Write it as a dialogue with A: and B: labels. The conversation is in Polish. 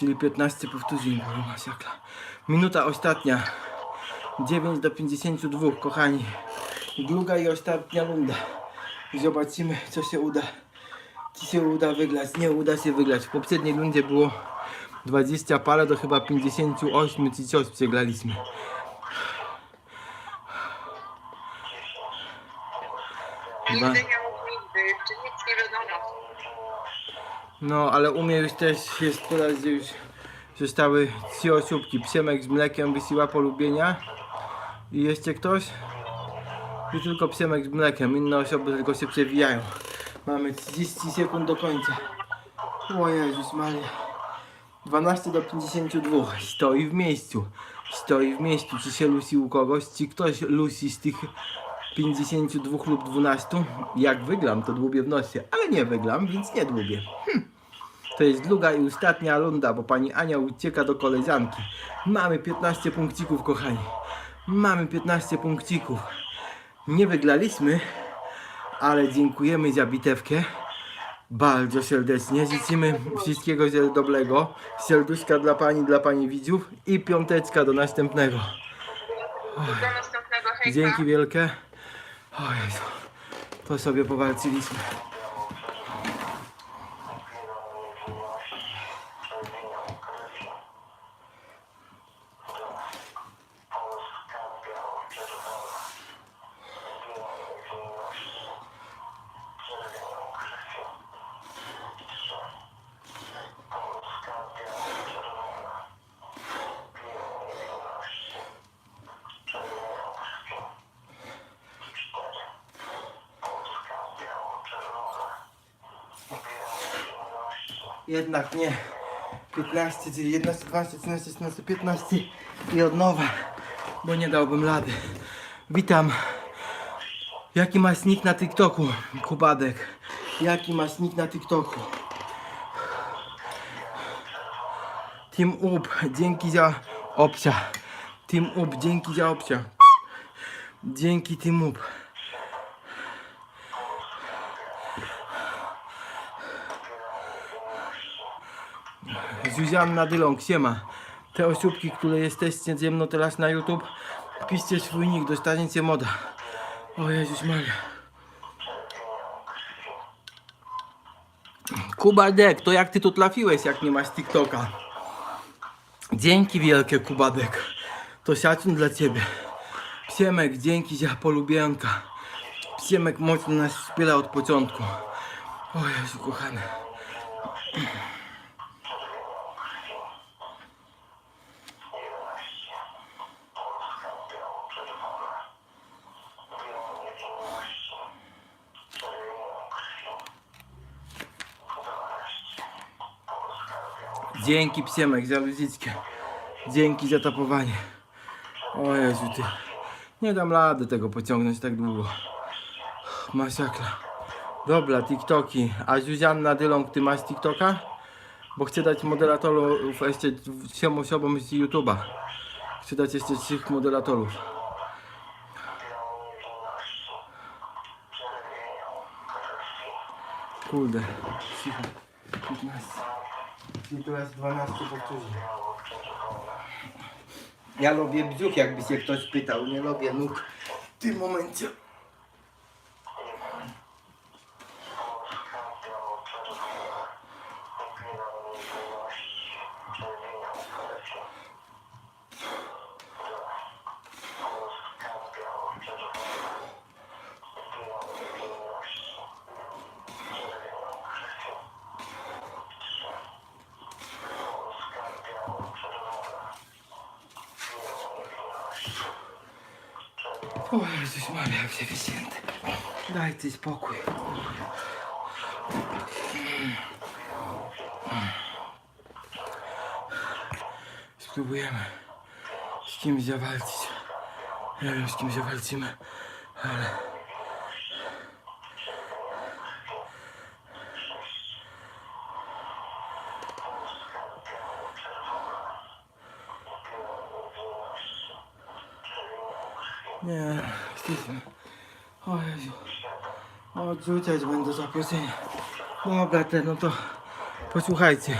A: Czyli 15 powtórzeń. Minuta ostatnia. 9 do 52, kochani. Druga i ostatnia runda. Zobaczymy, co się uda. Czy się uda wygrać? Nie uda się wygrać. W poprzedniej rundzie było 20 parę do chyba 58 czy coś przegraliśmy. Dwa.
B: Jeszcze nic nie wiadomo.
A: No, ale u mnie już też jest teraz, już zostały trzy osóbki. Przemek z mlekiem wysyła polubienia. I jeszcze ktoś? I tylko Przemek z mlekiem. Inne osoby tylko się przewijają. Mamy 30 sekund do końca. O Jezus Maria. 12 do 52. Stoi w miejscu. Stoi w miejscu. Czy się lusi u kogoś? Czy ktoś lusi z tych 52 lub 12? Jak wygram, to dłubię w nosie. Ale nie wygram, więc nie dłubię. To jest druga i ostatnia runda, bo pani Ania ucieka do koleżanki. Mamy 15 punkcików, kochani. Mamy 15 punkcików. Nie wygraliśmy, ale dziękujemy za bitewkę. Bardzo serdecznie. Życzymy wszystkiego dobrego. Serduszka dla pani, dla pani widzów i piąteczka do następnego.
B: Do następnego hejka.
A: Dzięki wielkie. O Jezu. To sobie powalczyliśmy. Jednak nie. 15, czyli 11, 12, 13, 14, 15 i od nowa, bo nie dałbym rady. Witam. Jaki masz nick na TikToku, Kubadek? Jaki masz nick na TikToku? Team Up, dzięki za obcia. Team Up, dzięki za obcia. Dzięki Team Up. Zuzanna Dylong, siema. Te osóbki, które jesteście ze mną teraz na YouTube, piszcie swój nick, dostaniecie moda. O Jezus Maria. Kubadek, to jak ty tu trafiłeś, jak nie masz TikToka? Dzięki wielkie, Kubadek. To szacun dla ciebie. Psiemek, dzięki za polubienka. Psiemek mocno nas wspiera od początku. O Jezu, kochany. Dzięki Psiemek za wizytkę. Dzięki za tapowanie. O Jezu ty. Nie dam rady tego pociągnąć tak długo. Masakra. Dobra, TikToki. A Zuzanna Dylong, ty masz TikToka? Bo chcę dać moderatorów jeszcze trzem osobom z YouTube'a. Chcę dać jeszcze trzech moderatorów. Kurde. Cicho. 15. I tu jest 12 powtórzeń. Ja lubię brzuch, jakby się ktoś pytał. Nie lubię nóg w tym momencie. O Jezus Maria, jak się wysięty. Dajcie spokój. Spróbujemy z kimś zawalczyć. Nie wiem z kim zawalczymy, ale... Nie, wstydźmy. O Jezu. Odrzucać będę zaproszenie. Dobra, te, no to posłuchajcie.